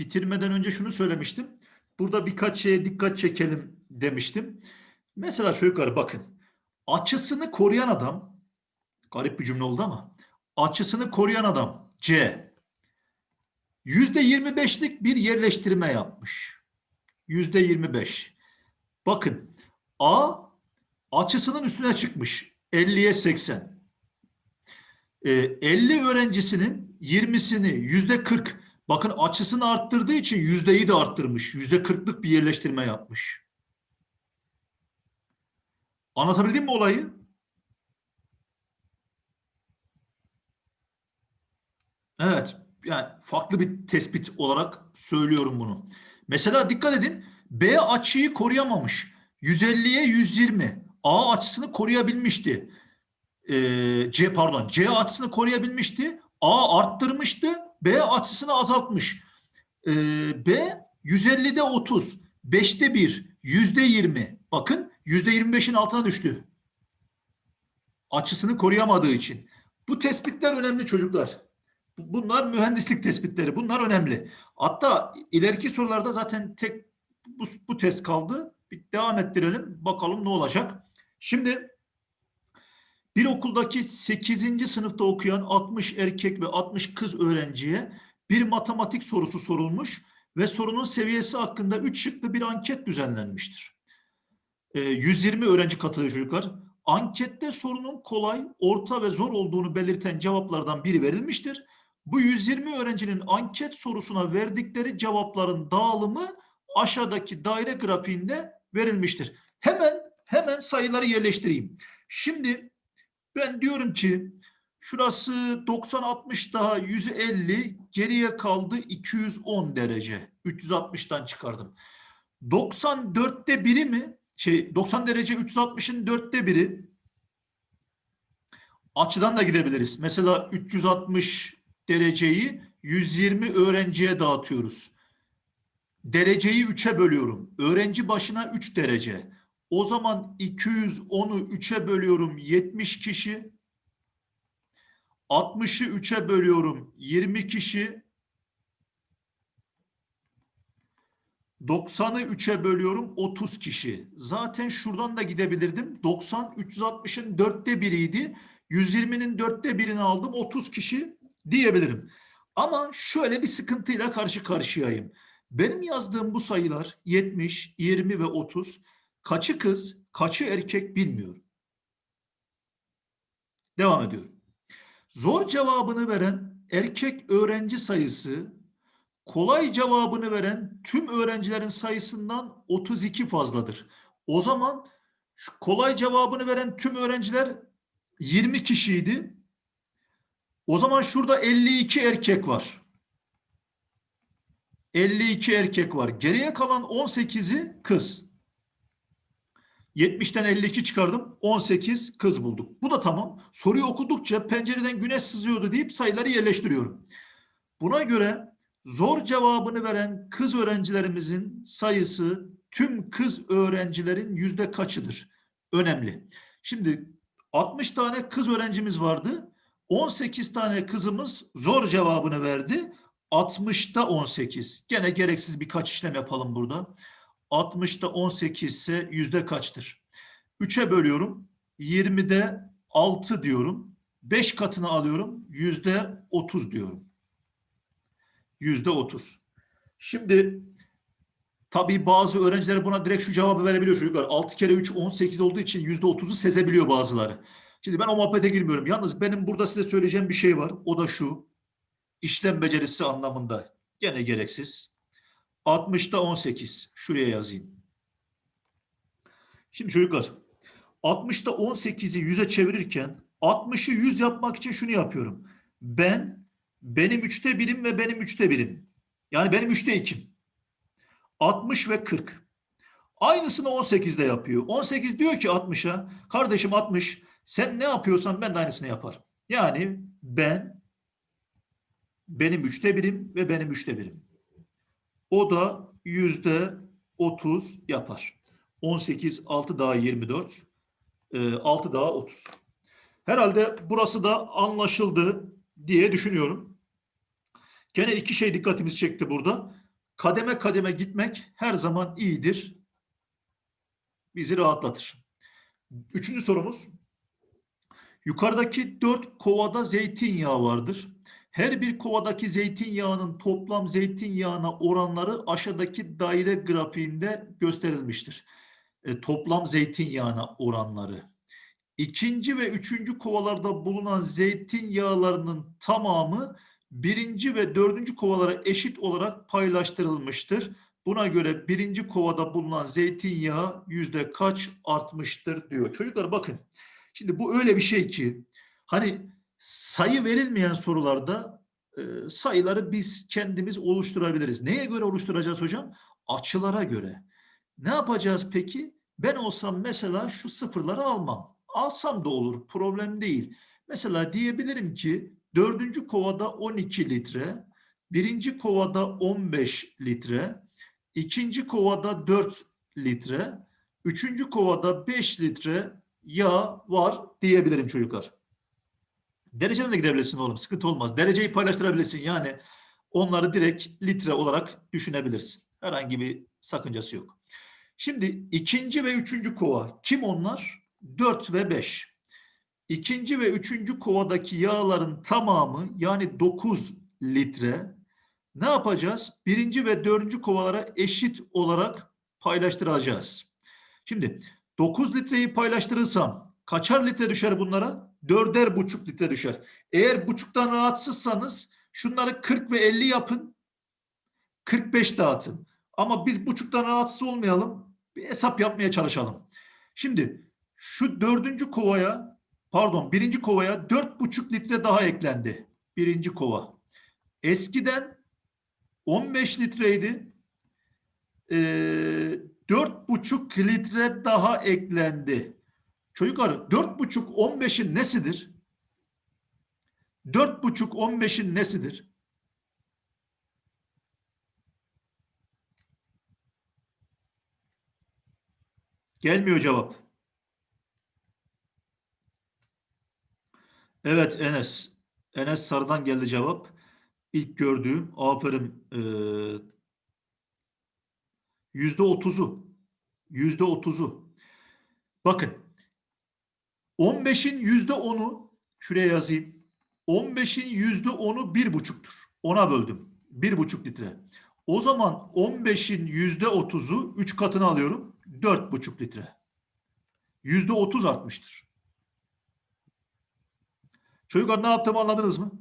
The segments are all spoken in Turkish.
bitirmeden önce şunu söylemiştim. Burada birkaç şeye dikkat çekelim demiştim. Mesela çocuklar bakın. Açısını koruyan adam, garip bir cümle oldu ama, açısını koruyan adam C. Yüzde 25'lik bir yerleştirme yapmış. Yüzde 25. Bakın A açısının üstüne çıkmış. 50'ye 80. Ee, 50 öğrencisinin 20'sini yüzde 40 bakın açısını arttırdığı için yüzdeyi de arttırmış. Yüzde 40'lık bir yerleştirme yapmış. Anlatabildim mi olayı? Evet. Yani farklı bir tespit olarak söylüyorum bunu. Mesela dikkat edin. B açıyı koruyamamış. 150'ye 120. A açısını koruyabilmişti. Ee, C pardon. C açısını koruyabilmişti. A arttırmıştı. B açısını azaltmış. Ee, B 150'de 30. 5'te 1. Yüzde 20. Bakın yüzde 25'in altına düştü. Açısını koruyamadığı için. Bu tespitler önemli çocuklar. Bunlar mühendislik tespitleri. Bunlar önemli. Hatta ileriki sorularda zaten tek bu, bu test kaldı. Bir devam ettirelim. Bakalım ne olacak. Şimdi bir okuldaki 8. sınıfta okuyan 60 erkek ve 60 kız öğrenciye bir matematik sorusu sorulmuş ve sorunun seviyesi hakkında 3 şıklı bir anket düzenlenmiştir. Ee, 120 öğrenci katılıyor çocuklar. Ankette sorunun kolay, orta ve zor olduğunu belirten cevaplardan biri verilmiştir. Bu 120 öğrencinin anket sorusuna verdikleri cevapların dağılımı aşağıdaki daire grafiğinde verilmiştir. Hemen hemen sayıları yerleştireyim. Şimdi ben diyorum ki şurası 90 60 daha 150 geriye kaldı 210 derece. 360'tan çıkardım. 94'te biri mi? Şey 90 derece 360'ın dörtte biri. Açıdan da gidebiliriz. Mesela 360 dereceyi 120 öğrenciye dağıtıyoruz. Dereceyi 3'e bölüyorum. Öğrenci başına 3 derece. O zaman 210'u 3'e bölüyorum 70 kişi. 60'ı 3'e bölüyorum 20 kişi. 90'ı 3'e bölüyorum 30 kişi. Zaten şuradan da gidebilirdim. 90 360'ın dörtte biriydi. 120'nin dörtte birini aldım 30 kişi diyebilirim. Ama şöyle bir sıkıntıyla karşı karşıyayım. Benim yazdığım bu sayılar 70, 20 ve 30 kaçı kız, kaçı erkek bilmiyorum. Devam ediyorum. Zor cevabını veren erkek öğrenci sayısı kolay cevabını veren tüm öğrencilerin sayısından 32 fazladır. O zaman şu kolay cevabını veren tüm öğrenciler 20 kişiydi. O zaman şurada 52 erkek var. 52 erkek var. Geriye kalan 18'i kız. 70'ten 52 çıkardım. 18 kız bulduk. Bu da tamam. Soruyu okudukça pencereden güneş sızıyordu deyip sayıları yerleştiriyorum. Buna göre zor cevabını veren kız öğrencilerimizin sayısı tüm kız öğrencilerin yüzde kaçıdır? Önemli. Şimdi 60 tane kız öğrencimiz vardı. 18 tane kızımız zor cevabını verdi. 60'ta 18. Gene gereksiz birkaç işlem yapalım burada. 60'ta 18 ise yüzde kaçtır? 3'e bölüyorum. 20'de 6 diyorum. 5 katını alıyorum. Yüzde 30 diyorum. Yüzde 30. Şimdi tabii bazı öğrenciler buna direkt şu cevabı verebiliyor çocuklar. 6 kere 3 18 olduğu için yüzde 30'u sezebiliyor bazıları. Şimdi ben o muhabbete girmiyorum. Yalnız benim burada size söyleyeceğim bir şey var. O da şu. İşlem becerisi anlamında. Gene gereksiz. 60'ta 18. Şuraya yazayım. Şimdi çocuklar 60'ta 18'i 100'e çevirirken 60'ı 100 yapmak için şunu yapıyorum. Ben benim 3'te birim ve benim 3'te birim. Yani benim 3'te 2'm. 60 ve 40. Aynısını 18'de yapıyor. 18 diyor ki 60'a kardeşim 60 sen ne yapıyorsan ben de aynısını yaparım. Yani ben benim üçte birim ve benim üçte birim. O da yüzde 30 yapar. 18, 6 daha 24, 6 e, daha 30. Herhalde burası da anlaşıldı diye düşünüyorum. Gene iki şey dikkatimizi çekti burada. kademe kademe gitmek her zaman iyidir. Bizi rahatlatır. Üçüncü sorumuz. Yukarıdaki dört kovada zeytinyağı vardır. Her bir kovadaki zeytinyağının toplam zeytinyağına oranları aşağıdaki daire grafiğinde gösterilmiştir. E, toplam zeytinyağına oranları. İkinci ve üçüncü kovalarda bulunan zeytinyağlarının tamamı birinci ve dördüncü kovalara eşit olarak paylaştırılmıştır. Buna göre birinci kovada bulunan zeytinyağı yüzde kaç artmıştır diyor. Çocuklar bakın. Şimdi bu öyle bir şey ki hani sayı verilmeyen sorularda e, sayıları biz kendimiz oluşturabiliriz. Neye göre oluşturacağız hocam? Açılara göre. Ne yapacağız peki? Ben olsam mesela şu sıfırları almam. Alsam da olur. Problem değil. Mesela diyebilirim ki dördüncü kovada 12 litre, birinci kovada 15 litre, ikinci kovada 4 litre, üçüncü kovada 5 litre yağ var diyebilirim çocuklar. Dereceden de girebilirsin oğlum. Sıkıntı olmaz. Dereceyi paylaştırabilirsin. Yani onları direkt litre olarak düşünebilirsin. Herhangi bir sakıncası yok. Şimdi ikinci ve üçüncü kova. Kim onlar? 4 ve 5. İkinci ve üçüncü kovadaki yağların tamamı yani 9 litre ne yapacağız? Birinci ve dördüncü kovalara eşit olarak paylaştıracağız. Şimdi 9 litreyi paylaştırırsam kaçar litre düşer bunlara? Dörder buçuk litre düşer. Eğer buçuktan rahatsızsanız şunları 40 ve 50 yapın. 45 dağıtın. Ama biz buçuktan rahatsız olmayalım. Bir hesap yapmaya çalışalım. Şimdi şu dördüncü kovaya pardon birinci kovaya dört buçuk litre daha eklendi. Birinci kova. Eskiden 15 litreydi. Ee, dört buçuk litre daha eklendi. Çocuklar dört buçuk 15'in nesidir? Dört buçuk 15'in nesidir? Gelmiyor cevap. Evet Enes. Enes Sarı'dan geldi cevap. İlk gördüğüm. Aferin. Yüzde otuzu. Yüzde otuzu. Bakın. 15'in yüzde onu şuraya yazayım. 15'in yüzde onu bir buçuktur. Ona böldüm. Bir buçuk litre. O zaman 15'in yüzde otuzu 3 katını alıyorum. Dört buçuk litre. Yüzde otuz artmıştır. Çocuklar ne yaptığımı anladınız mı?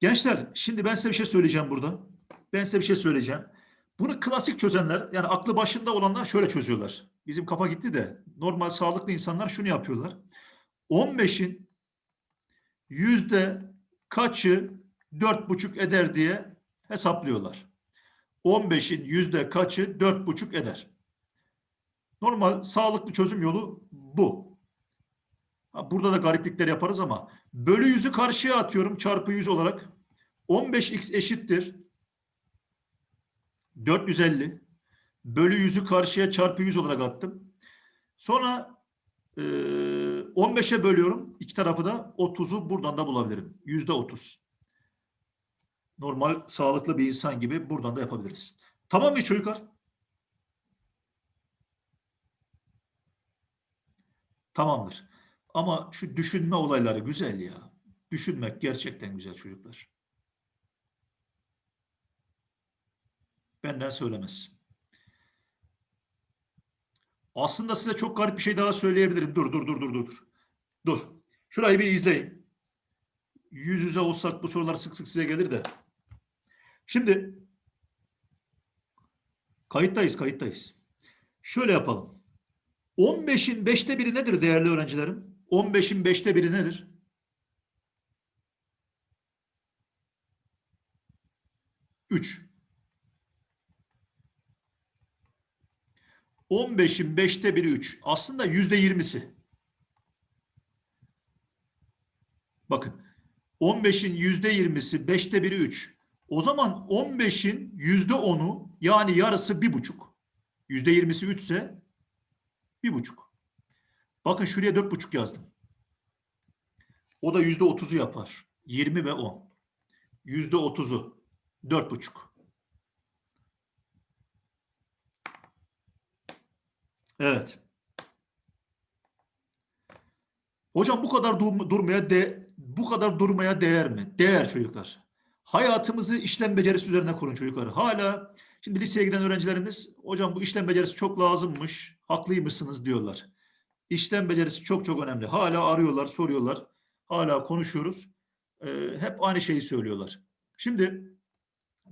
Gençler şimdi ben size bir şey söyleyeceğim burada. Ben size bir şey söyleyeceğim. Bunu klasik çözenler yani aklı başında olanlar şöyle çözüyorlar. Bizim kafa gitti de normal sağlıklı insanlar şunu yapıyorlar. 15'in yüzde kaçı dört buçuk eder diye hesaplıyorlar. 15'in yüzde kaçı dört buçuk eder. Normal sağlıklı çözüm yolu bu. Burada da gariplikler yaparız ama bölü yüzü karşıya atıyorum çarpı yüz olarak. 15x eşittir 450 bölü yüzü karşıya çarpı 100 olarak attım. Sonra e, 15'e bölüyorum. İki tarafı da 30'u buradan da bulabilirim. Yüzde 30. Normal sağlıklı bir insan gibi buradan da yapabiliriz. Tamam mı çocuklar? Tamamdır. Ama şu düşünme olayları güzel ya. Düşünmek gerçekten güzel çocuklar. Benden söylemez. Aslında size çok garip bir şey daha söyleyebilirim. Dur dur dur dur dur. Dur. Şurayı bir izleyin. Yüz yüze olsak bu sorular sık sık size gelir de. Şimdi kayıttayız kayıttayız. Şöyle yapalım. 15'in 5'te biri nedir değerli öğrencilerim? 15'in 5'te biri nedir? Üç. 15'in 5'te biri 3. Aslında %20'si. Bakın 15'in %20'si 5'te biri 3. O zaman 15'in %10'u yani yarısı 1,5. %20'si 3 ise 1,5. Bakın şuraya 4,5 yazdım. O da %30'u yapar. 20 ve 10. %30'u 4,5. Evet. Hocam bu kadar dur- durmaya de bu kadar durmaya değer mi? Değer çocuklar. Hayatımızı işlem becerisi üzerine kurun çocuklar. Hala şimdi liseye giden öğrencilerimiz hocam bu işlem becerisi çok lazımmış. Haklıymışsınız diyorlar. İşlem becerisi çok çok önemli. Hala arıyorlar, soruyorlar. Hala konuşuyoruz. Ee, hep aynı şeyi söylüyorlar. Şimdi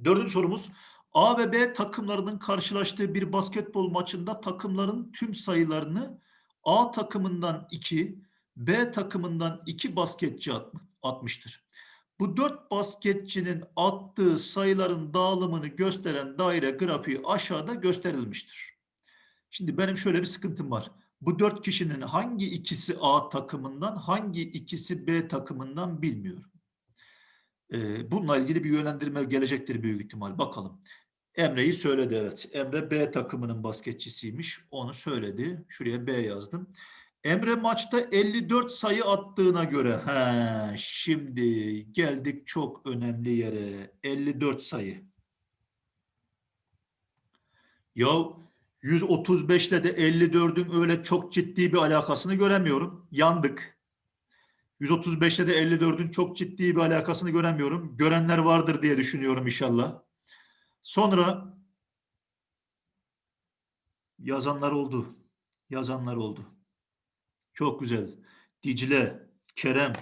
dördüncü sorumuz. A ve B takımlarının karşılaştığı bir basketbol maçında takımların tüm sayılarını A takımından 2, B takımından 2 basketçi at- atmıştır. Bu dört basketçinin attığı sayıların dağılımını gösteren daire grafiği aşağıda gösterilmiştir. Şimdi benim şöyle bir sıkıntım var. Bu dört kişinin hangi ikisi A takımından, hangi ikisi B takımından bilmiyorum. Ee, bununla ilgili bir yönlendirme gelecektir büyük ihtimal. Bakalım. Emre'yi söyledi evet. Emre B takımının basketçisiymiş. Onu söyledi. Şuraya B yazdım. Emre maçta 54 sayı attığına göre he, şimdi geldik çok önemli yere. 54 sayı. Ya 135'te de 54'ün öyle çok ciddi bir alakasını göremiyorum. Yandık. 135'te de 54'ün çok ciddi bir alakasını göremiyorum. Görenler vardır diye düşünüyorum inşallah. Sonra yazanlar oldu. Yazanlar oldu. Çok güzel. Dicle, Kerem.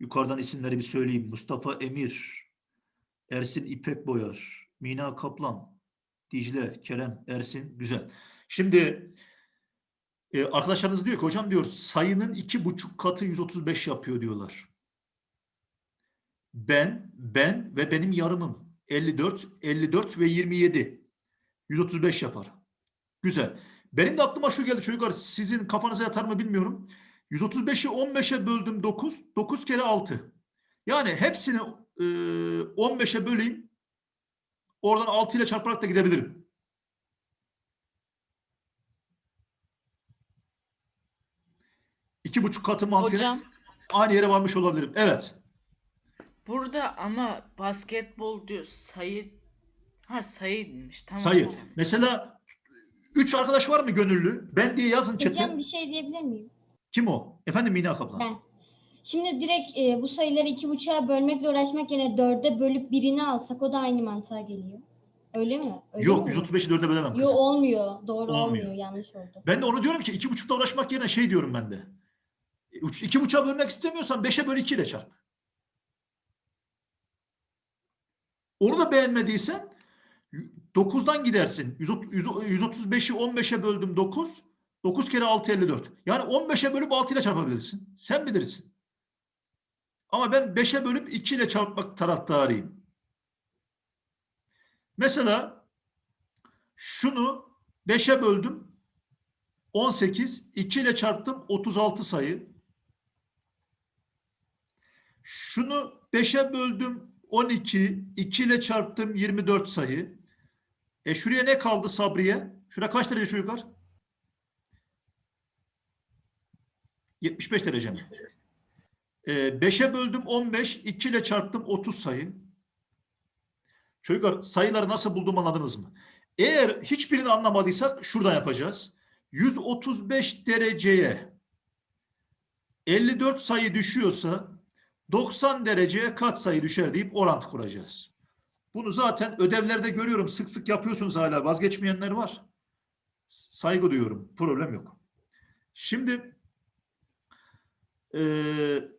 Yukarıdan isimleri bir söyleyeyim. Mustafa Emir, Ersin İpek Boyar, Mina Kaplan, Dicle, Kerem, Ersin. Güzel. Şimdi e, arkadaşlarınız diyor ki hocam diyor sayının iki buçuk katı 135 yapıyor diyorlar. Ben, ben ve benim yarımım 54, 54 ve 27. 135 yapar. Güzel. Benim de aklıma şu geldi çocuklar. Sizin kafanıza yatar mı bilmiyorum. 135'i 15'e böldüm 9. 9 kere 6. Yani hepsini e, 15'e böleyim. Oradan 6 ile çarparak da gidebilirim. İki buçuk katı mantığıyla Hocam aynı yere varmış olabilirim. Evet. Burada ama basketbol diyor sayı ha sayıymış tamam Sayı. hocam. Mesela 3 arkadaş var mı gönüllü? Ben diye yazın Hocam çete. bir şey diyebilir miyim? Kim o? Efendim Mina Kaplan. Ben. Şimdi direkt e, bu sayıları iki buçuğa bölmekle uğraşmak yerine dörde bölüp birini alsak o da aynı mantığa geliyor. Öyle mi? Öyle Yok mi? 135'i 4'e bölemem Yok kızım. olmuyor. Doğru Olmuyor. olmuyor. Yanlış oldu. Ben de onu diyorum ki iki buçukla uğraşmak yerine şey diyorum ben de. E, üç- İki buçuğa bölmek istemiyorsan beşe böl iki ile çarp. Onu da beğenmediysen 9'dan gidersin. 100 135'i 15'e böldüm 9. 9 kere 6 54. Yani 15'e bölüp 6 ile çarpabilirsin. Sen bilirsin. Ama ben 5'e bölüp 2 ile çarpmak taraftarıyım. Mesela şunu 5'e böldüm. 18, 2 ile çarptım 36 sayı. Şunu 5'e böldüm 12, 2 ile çarptım 24 sayı. E şuraya ne kaldı Sabriye? Şuraya kaç derece çocuklar? 75 derece mi? E, 5'e böldüm 15, 2 ile çarptım 30 sayı. Çocuklar sayıları nasıl buldum anladınız mı? Eğer hiçbirini anlamadıysak şuradan yapacağız. 135 dereceye 54 sayı düşüyorsa 90 dereceye kaç sayı düşer deyip orantı kuracağız. Bunu zaten ödevlerde görüyorum. Sık sık yapıyorsunuz hala. Vazgeçmeyenler var. Saygı duyuyorum. Problem yok. Şimdi eee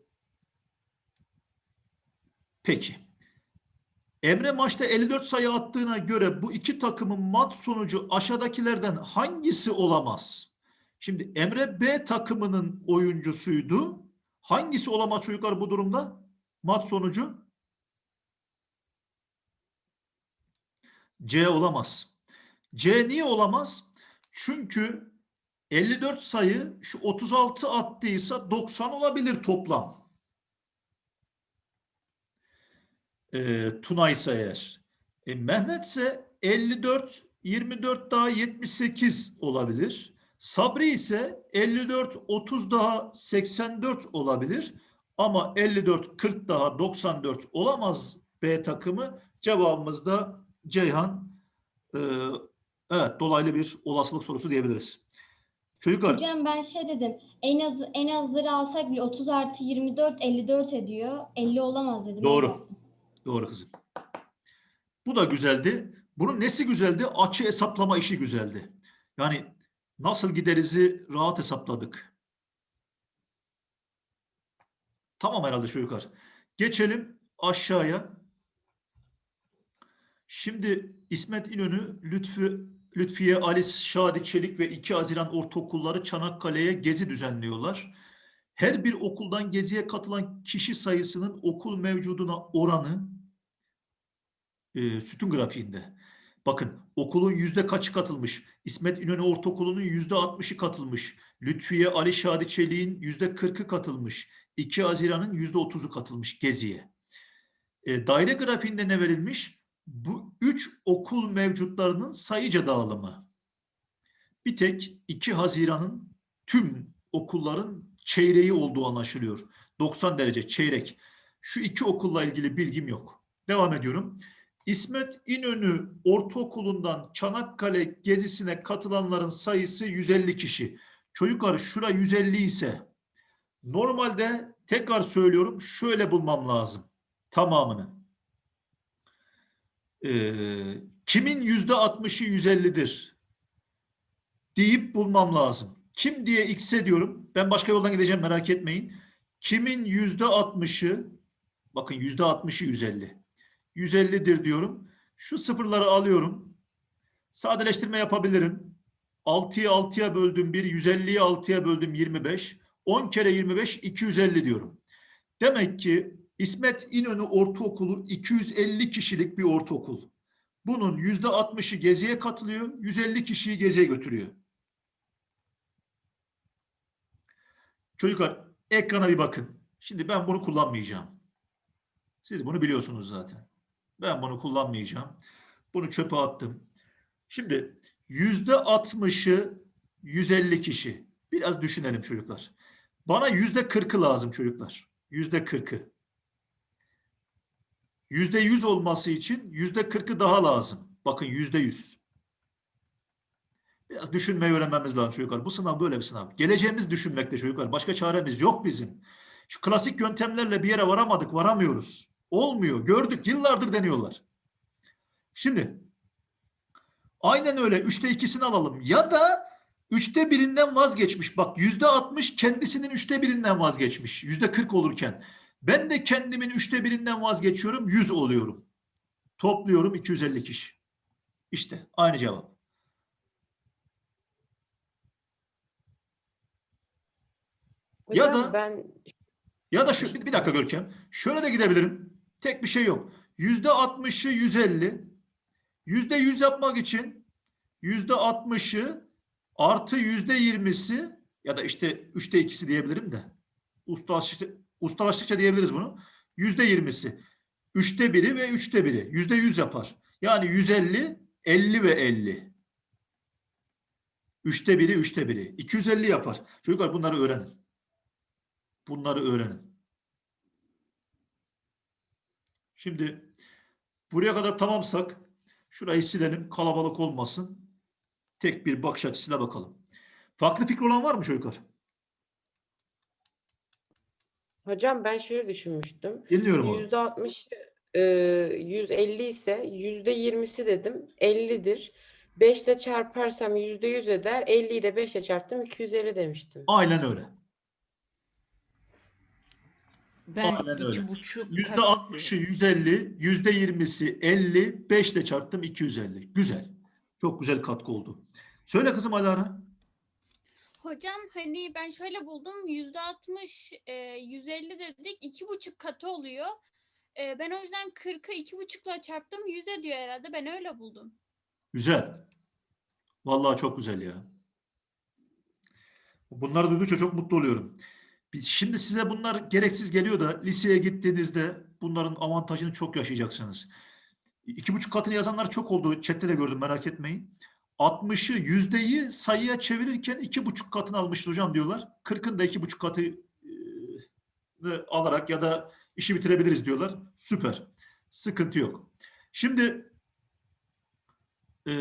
peki. Emre maçta 54 sayı attığına göre bu iki takımın maç sonucu aşağıdakilerden hangisi olamaz? Şimdi Emre B takımının oyuncusuydu. Hangisi olamaz çocuklar bu durumda? Maç sonucu C olamaz. C niye olamaz? Çünkü 54 sayı şu 36 attıysa 90 olabilir toplam. e, Tuna ise eğer. E, Mehmet ise 54, 24 daha 78 olabilir. Sabri ise 54, 30 daha 84 olabilir. Ama 54, 40 daha 94 olamaz B takımı. Cevabımız da Ceyhan. Ee, evet dolaylı bir olasılık sorusu diyebiliriz. Çocuklar Hocam ben şey dedim. En az en azları alsak bile 30 artı 24 54 ediyor. 50 olamaz dedim. Doğru. Doğru kızım. Bu da güzeldi. Bunun nesi güzeldi? Açı hesaplama işi güzeldi. Yani nasıl giderizi rahat hesapladık. Tamam herhalde çocuklar. Geçelim aşağıya. Şimdi İsmet İnönü, Lütfü, Lütfiye Alice Şadi Çelik ve 2 Haziran Ortaokulları Çanakkale'ye gezi düzenliyorlar. Her bir okuldan geziye katılan kişi sayısının okul mevcuduna oranı e, sütun grafiğinde. Bakın okulun yüzde kaçı katılmış? İsmet İnönü Ortaokulu'nun yüzde 60'ı katılmış. Lütfiye Ali Şadi Çelik'in yüzde 40'ı katılmış. 2 Haziran'ın yüzde 30'u katılmış geziye. E, daire grafiğinde ne verilmiş? Bu üç okul mevcutlarının sayıca dağılımı. Bir tek 2 Haziran'ın tüm okulların çeyreği olduğu anlaşılıyor. 90 derece çeyrek. Şu iki okulla ilgili bilgim yok. Devam ediyorum. İsmet İnönü Ortaokulu'ndan Çanakkale gezisine katılanların sayısı 150 kişi. Çocuklar şura 150 ise normalde tekrar söylüyorum şöyle bulmam lazım tamamını. Ee, kimin yüzde 60'ı 150'dir deyip bulmam lazım. Kim diye x'e diyorum. Ben başka yoldan gideceğim merak etmeyin. Kimin yüzde 60'ı bakın yüzde 60'ı 150. 150'dir diyorum. Şu sıfırları alıyorum. Sadeleştirme yapabilirim. 6'yı 6'ya böldüm 1, 150'yi 6'ya böldüm 25. 10 kere 25 250 diyorum. Demek ki İsmet İnönü Ortaokulu 250 kişilik bir ortaokul. Bunun yüzde 60'ı geziye katılıyor, 150 kişiyi geziye götürüyor. Çocuklar ekrana bir bakın. Şimdi ben bunu kullanmayacağım. Siz bunu biliyorsunuz zaten. Ben bunu kullanmayacağım. Bunu çöpe attım. Şimdi yüzde 60'ı 150 kişi. Biraz düşünelim çocuklar. Bana yüzde 40'ı lazım çocuklar. Yüzde 40'ı. Yüzde 100 olması için yüzde 40'ı daha lazım. Bakın yüzde 100. Biraz düşünmeyi öğrenmemiz lazım çocuklar. Bu sınav böyle bir sınav. Geleceğimiz düşünmekte çocuklar. Başka çaremiz yok bizim. Şu klasik yöntemlerle bir yere varamadık, varamıyoruz. Olmuyor. Gördük. Yıllardır deniyorlar. Şimdi aynen öyle. Üçte ikisini alalım. Ya da üçte birinden vazgeçmiş. Bak yüzde altmış kendisinin üçte birinden vazgeçmiş. Yüzde kırk olurken. Ben de kendimin üçte birinden vazgeçiyorum. Yüz oluyorum. Topluyorum 250 kişi. İşte aynı cevap. Ya Hocam da- ben Ya da şu bir dakika Görkem. Şöyle de gidebilirim. Tek bir şey yok. Yüzde altmışı 150. Yüzde yüz yapmak için yüzde altmışı artı yüzde yirmisi ya da işte üçte ikisi diyebilirim de ustalaştıkça, ustalaştıkça diyebiliriz bunu. Yüzde yirmisi. Üçte biri ve üçte biri. Yüzde yüz yapar. Yani 150, 50 ve 50. Üçte biri, üçte biri. 250 yapar. Çocuklar bunları öğrenin. Bunları öğrenin. Şimdi buraya kadar tamamsak şurayı silelim kalabalık olmasın. Tek bir bakış açısıyla bakalım. Farklı fikri olan var mı çocuklar? hocam ben şöyle düşünmüştüm. Dinliyorum onu. Yüzde altmış, e, 150 ise yüzde yirmisi dedim 50'dir. 5 ile çarparsam yüzde yüz eder. 50'yi de 5 ile çarptım 250 demiştim. Aynen öyle. Ben Aynen öyle. iki buçuk Yüzde altmışı 150, yüzde yirmisi 50, 5 ile çarptım 250. Güzel. Çok güzel katkı oldu. Söyle kızım Alara. Hocam hani ben şöyle buldum yüzde altmış yüz elli dedik iki buçuk katı oluyor. E, ben o yüzden kırkı iki buçukla çarptım yüze diyor herhalde ben öyle buldum. Güzel. Vallahi çok güzel ya. Bunları duydukça çok mutlu oluyorum. Şimdi size bunlar gereksiz geliyor da liseye gittiğinizde bunların avantajını çok yaşayacaksınız. İki buçuk katını yazanlar çok oldu. Chat'te de gördüm merak etmeyin. 60'ı yüzdeyi sayıya çevirirken iki buçuk katını almışız hocam diyorlar. 40'ın da iki buçuk katı e, alarak ya da işi bitirebiliriz diyorlar. Süper. Sıkıntı yok. Şimdi eee,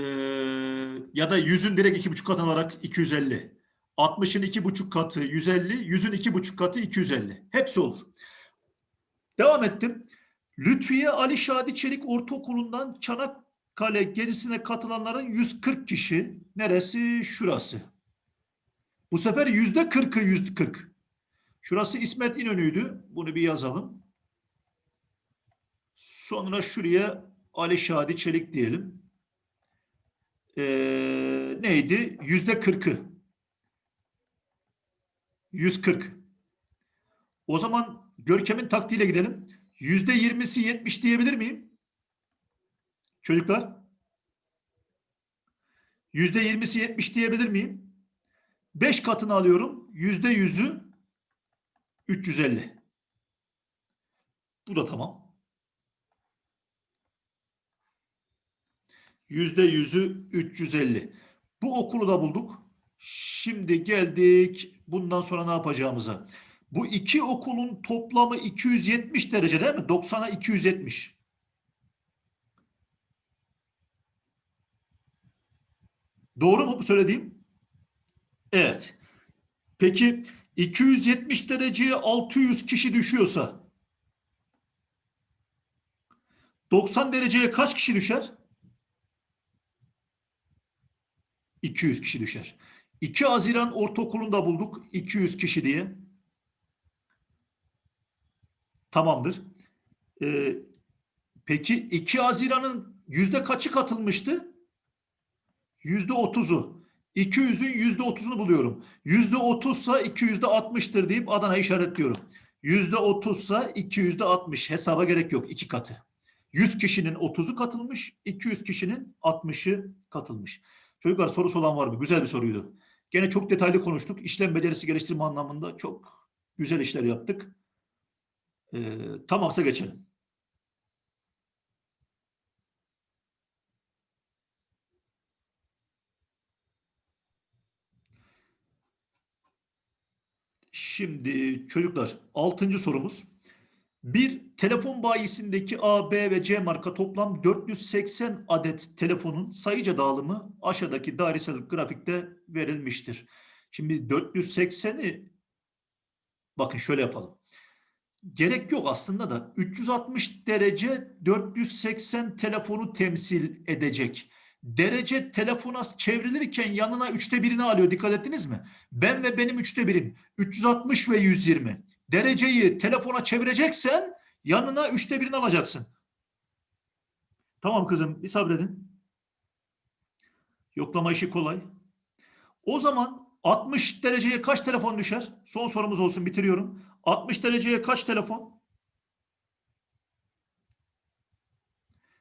ya da 100'ün direkt iki buçuk katını alarak 250. 60'ın iki buçuk katı 150, 100'ün iki buçuk katı 250. Hepsi olur. Devam ettim. Lütfiye Ali Şadi Çelik Ortaokulu'ndan Çanakkale gezisine katılanların 140 kişi. Neresi? Şurası. Bu sefer yüzde 40'ı yüzde 40. Şurası İsmet İnönü'ydü. Bunu bir yazalım. Sonra şuraya Ali Şadi Çelik diyelim. Ee, neydi? Yüzde 40'ı. 140. O zaman Görkem'in taktiğiyle gidelim. Yüzde 20'si 70 diyebilir miyim? Çocuklar. Yüzde 20'si 70 diyebilir miyim? 5 katını alıyorum. Yüzde 100'ü 350. Bu da tamam. Yüzde yüzü 350. Bu okulu da bulduk. Şimdi geldik bundan sonra ne yapacağımıza. Bu iki okulun toplamı 270 derece değil mi? 90'a 270. Doğru mu bu söylediğim? Evet. Peki 270 dereceye 600 kişi düşüyorsa 90 dereceye kaç kişi düşer? 200 kişi düşer. 2 Haziran Ortaokulu'nda bulduk 200 kişi diye. Tamamdır. Ee, peki 2 Haziran'ın yüzde kaçı katılmıştı? Yüzde 30'u. 200'ün yüzde 30'unu buluyorum. Yüzde 30'sa 200'de 60'tır deyip Adana'yı işaretliyorum. Yüzde 30'sa 200'de 60. Hesaba gerek yok. iki katı. 100 kişinin 30'u katılmış, 200 kişinin 60'ı katılmış. Çocuklar sorusu olan var mı? Güzel bir soruydu. Gene çok detaylı konuştuk. İşlem becerisi geliştirme anlamında çok güzel işler yaptık. Ee, tamamsa geçelim. Şimdi çocuklar altıncı sorumuz. Bir telefon bayisindeki A, B ve C marka toplam 480 adet telefonun sayıca dağılımı aşağıdaki dairesel grafikte verilmiştir. Şimdi 480'i bakın şöyle yapalım. Gerek yok aslında da 360 derece 480 telefonu temsil edecek. Derece telefona çevrilirken yanına üçte birini alıyor. Dikkat ettiniz mi? Ben ve benim üçte birim. 360 ve 120. Dereceyi telefona çevireceksen yanına üçte birini alacaksın. Tamam kızım bir sabredin. Yoklama işi kolay. O zaman 60 dereceye kaç telefon düşer? Son sorumuz olsun bitiriyorum. 60 dereceye kaç telefon?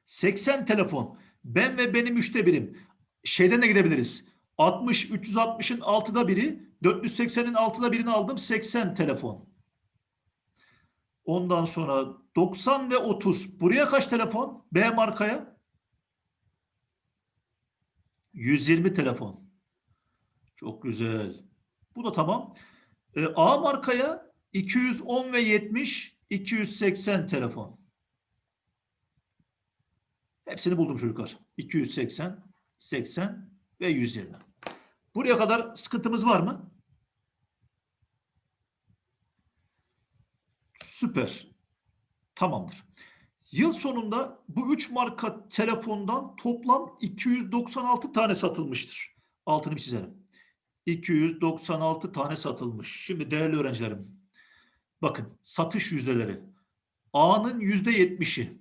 80 telefon. Ben ve benim üçte birim. Şeyden de gidebiliriz. 60, 360'ın altıda biri, 480'in altıda birini aldım. 80 telefon. Ondan sonra 90 ve 30. Buraya kaç telefon? B markaya? 120 telefon. Çok güzel. Bu da tamam. E, A markaya 210 ve 70, 280 telefon. Hepsini buldum çocuklar. 280, 80 ve 120. Buraya kadar sıkıntımız var mı? Süper. Tamamdır. Yıl sonunda bu üç marka telefondan toplam 296 tane satılmıştır. Altını çizelim. 296 tane satılmış. Şimdi değerli öğrencilerim, bakın satış yüzdeleri. A'nın yüzde yetmişi.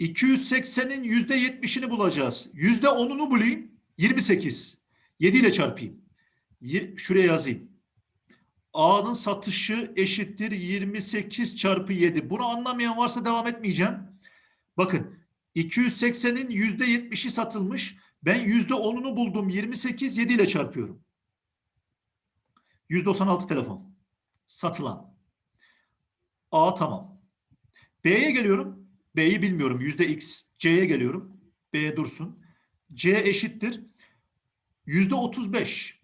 280'in yüzde yetmişini bulacağız. Yüzde onunu bulayım. 28. 7 ile çarpayım. Şuraya yazayım. A'nın satışı eşittir 28 çarpı 7. Bunu anlamayan varsa devam etmeyeceğim. Bakın 280'in yüzde 70'i satılmış. Ben yüzde 10'unu buldum. 28 7 ile çarpıyorum. 196 telefon. Satılan. A tamam. B'ye geliyorum. B'yi bilmiyorum. X. C'ye geliyorum. B dursun. C eşittir. Yüzde 35.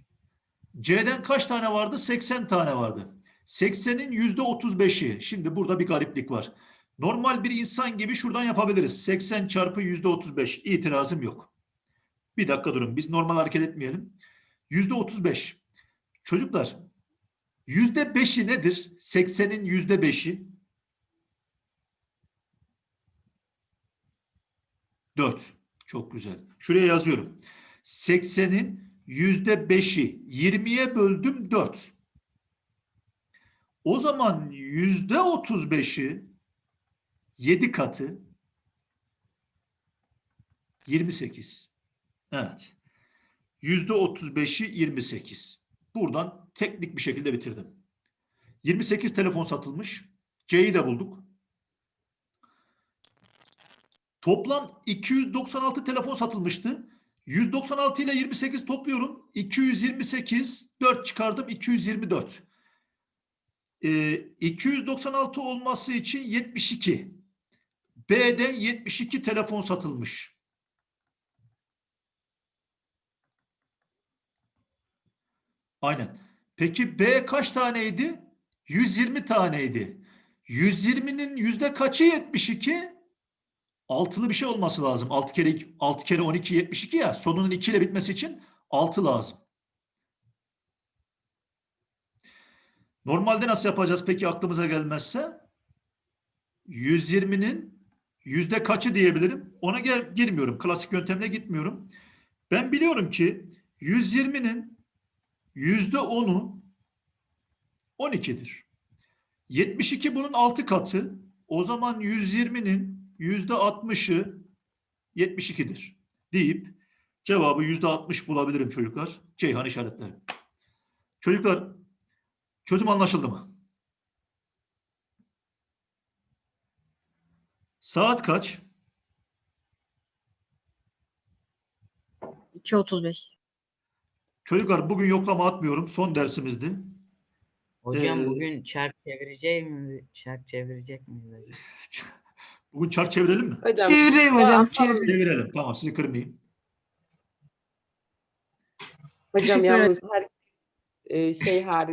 C'den kaç tane vardı? 80 tane vardı. 80'in yüzde 35'i. Şimdi burada bir gariplik var. Normal bir insan gibi şuradan yapabiliriz. 80 çarpı yüzde 35. İtirazım yok. Bir dakika durun. Biz normal hareket etmeyelim. Yüzde 35. Çocuklar yüzde beşi nedir? 80'in yüzde beşi. 4. Çok güzel. Şuraya yazıyorum. 80'in yüzde beşi 20'ye böldüm 4. O zaman yüzde 35'i 7 katı 28. Evet. Yüzde 35'i 28. Buradan teknik bir şekilde bitirdim. 28 telefon satılmış. C'yi de bulduk. Toplam 296 telefon satılmıştı. 196 ile 28 topluyorum. 228, 4 çıkardım. 224. Ee, 296 olması için 72. B'den 72 telefon satılmış. Aynen. Peki B kaç taneydi? 120 taneydi. 120'nin yüzde kaçı 72? Altılı bir şey olması lazım. 6 kere 6 kere 12 72 ya. Sonunun 2 ile bitmesi için 6 lazım. Normalde nasıl yapacağız peki aklımıza gelmezse? 120'nin yüzde kaçı diyebilirim? Ona gel girmiyorum. Klasik yöntemle gitmiyorum. Ben biliyorum ki 120'nin yüzde 10'u 12'dir. 72 bunun 6 katı. O zaman 120'nin yüzde 60'ı 72'dir deyip cevabı yüzde 60 bulabilirim çocuklar. Ceyhan işaretlerim. Çocuklar çözüm anlaşıldı mı? Saat kaç? 2.35. Çocuklar bugün yoklama atmıyorum. Son dersimizdi. Hocam Ee, bugün çark çevirecek miyiz? Çark çevirecek miyiz hocam? Bugün çark çevirelim mi? Hocam Çevireyim hocam. Çevireyim. Çevirelim. Tamam sizi kırmayayım. hocam Teşekkür yalnız her e, şey hariç